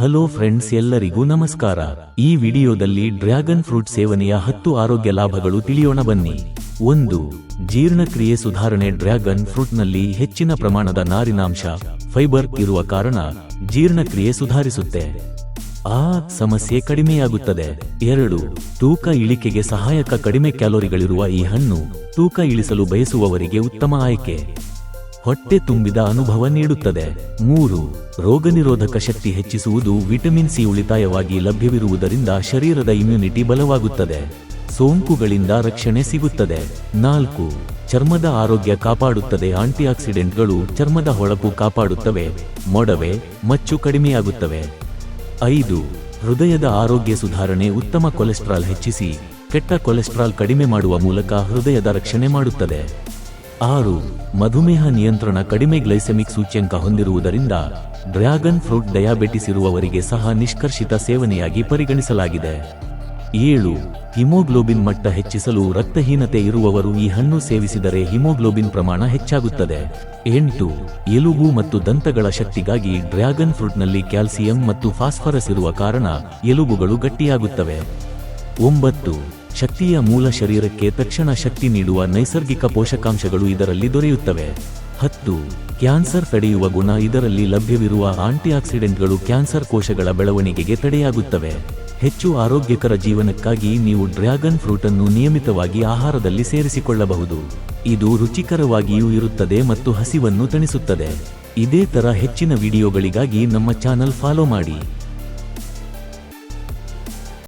Hello friends ಎಲ್ಲರಿಗೂ ನಮಸ್ಕಾರ. ಈ ವಿಡಿಯೋದಲ್ಲಿ ಡ್ರ್ಯಾಗನ್ ಫ್ರೂಟ್ ಸೇವನೆಯ ಹತ್ತು ಆರೋಗ್ಯ ಲಾಭಗಳು ತಿಳಿಯೋಣ ಬನ್ನಿ. ಒಂದು, ಜೀರ್ಣಕ್ರಿಯೆ ಸುಧಾರಣೆ ಡ್ರ್ಯಾಗನ್ ಫ್ರೂಟ್ನಲ್ಲಿ ಹೆಚ್ಚಿನ ಪ್ರಮಾಣದ ನಾರಿನಾಂಶ, ಫೈಬರ್ ಇರುವ ಕಾರಣ ಜೀರ್ಣಕ್ರಿಯೆ ಸುಧಾರಿಸುತ್ತೆ. ಆ, ಸಮಸ್ಯೆ ಕಡಿಮೆಯಾಗುತ್ತದೆ. ಎರಡು, ತೂಕ ಇಳಿಕೆಗೆ ಸಹಾಯಕ ಕಡಿಮೆ ಕ್ಯಾಲೋರಿಗಳಿರುವ ಈ ಹಣ್ಣು ತೂಕ ಇಳಿಸಲು ಬಯಸುವವರಿಗೆ ಉತ್ತಮ ಆಯ್ಕೆ. ಹೊಟ್ಟೆ ತುಂಬಿದ ಅನುಭವ ನೀಡುತ್ತದೆ. ಮೂರು, ರೋಗನಿರೋಧಕ ಶಕ್ತಿ ಹೆಚ್ಚಿಸುವುದು ವಿಟಮಿನ್ ಸಿ ಉಳಿತಾಯವಾಗಿ ಲಭ್ಯವಿರುವುದರಿಂದ ಶರೀರದ ಇಮ್ಯುನಿಟಿ ಬಲವಾಗುತ್ತದೆ. ಸೋಂಕುಗಳಿಂದ ರಕ್ಷಣೆ ಸಿಗುತ್ತದೆ. ನಾಲ್ಕು, ಚರ್ಮದ ಆರೋಗ್ಯ ಕಾಪಾಡುತ್ತದೆ. ಆಂಟಿಆಕ್ಸಿಡೆಂಟ್ಗಳು ಚರ್ಮದ ಹೊಳಪು ಕಾಪಾಡುತ್ತವೆ. ಮೊಡವೆ, ಮಚ್ಚು ಕಡಿಮೆಯಾಗುತ್ತವೆ. ಐದು, ಹೃದಯದ ಆರೋಗ್ಯ ಸುಧಾರಣೆ ಉತ್ತಮ ಕೊಲೆಸ್ಟ್ರಾಲ್ ಹೆಚ್ಚಿಸಿ, ಕೆಟ್ಟ ಕೊಲೆಸ್ಟ್ರಾಲ್ ಕಡಿಮೆ ಮಾಡುವ ಮೂಲಕ ಹೃದಯದ ರಕ್ಷಣೆ ಮಾಡುತ್ತದೆ. ಆರು, ಮಧುಮೇಹ ನಿಯಂತ್ರಣ ಕಡಿಮೆ ಗ್ಲೈಸೆಮಿಕ್ ಸೂಚ್ಯಂಕ ಹೊಂದಿರುವುದರಿಂದ ಡ್ರ್ಯಾಗನ್ ಫ್ರೂಟ್ ಡಯಾಬಿಟಿಸ್ ಇರುವವರಿಗೆ ಸಹ ನಿಷ್ಕರ್ಷಿತ ಸೇವನೆಯಾಗಿ ಪರಿಗಣಿಸಲಾಗಿದೆ. ಏಳು, ಹಿಮೋಗ್ಲೋಬಿನ್ ಮಟ್ಟ ಹೆಚ್ಚಿಸಲು ರಕ್ತಹೀನತೆ ಇರುವವರು ಈ ಹಣ್ಣು ಸೇವಿಸಿದರೆ ಹಿಮೋಗ್ಲೋಬಿನ್ ಪ್ರಮಾಣ ಹೆಚ್ಚಾಗುತ್ತದೆ. ಎಂಟು, ಎಲುಬು ಮತ್ತು ದಂತಗಳ ಶಕ್ತಿಗಾಗಿ ಡ್ರ್ಯಾಗನ್ ಫ್ರೂಟ್ನಲ್ಲಿ ಕ್ಯಾಲ್ಸಿಯಂ ಮತ್ತು ಫಾಸ್ಫರಸ್ ಇರುವ ಕಾರಣ ಎಲುಬುಗಳು ಗಟ್ಟಿಯಾಗುತ್ತವೆ. ಒಂಬತ್ತು ಶಕ್ತಿಯ ಮೂಲ ಶರೀರಕ್ಕೆ ತಕ್ಷಣ ಶಕ್ತಿ ನೀಡುವ ನೈಸರ್ಗಿಕ ಪೋಷಕಾಂಶಗಳು ಇದರಲ್ಲಿ ದೊರೆಯುತ್ತವೆ. ಹತ್ತು, ಕ್ಯಾನ್ಸರ್ ತಡೆಯುವ ಗುಣ ಇದರಲ್ಲಿ ಲಭ್ಯವಿರುವ ಆಂಟಿಆಕ್ಸಿಡೆಂಟ್ಗಳು ಕ್ಯಾನ್ಸರ್ ಕೋಶಗಳ ಬೆಳವಣಿಗೆಗೆ ತಡೆಯಾಗುತ್ತವೆ. ಹೆಚ್ಚು ಆರೋಗ್ಯಕರ ಜೀವನಕ್ಕಾಗಿ ನೀವು ಡ್ರ್ಯಾಗನ್ ಫ್ರೂಟ್ ಅನ್ನು ನಿಯಮಿತವಾಗಿ ಆಹಾರದಲ್ಲಿ ಸೇರಿಸಿಕೊಳ್ಳಬಹುದು. ಇದು ರುಚಿಕರವಾಗಿಯೂ ಇರುತ್ತದೆ ಮತ್ತು ಹಸಿವನ್ನು ತಣಿಸುತ್ತದೆ. ಇದೇ ತರ ಹೆಚ್ಚಿನ ವಿಡಿಯೋಗಳಿಗಾಗಿ ನಮ್ಮ ಚಾನಲ್ ಫಾಲೋ ಮಾಡಿ.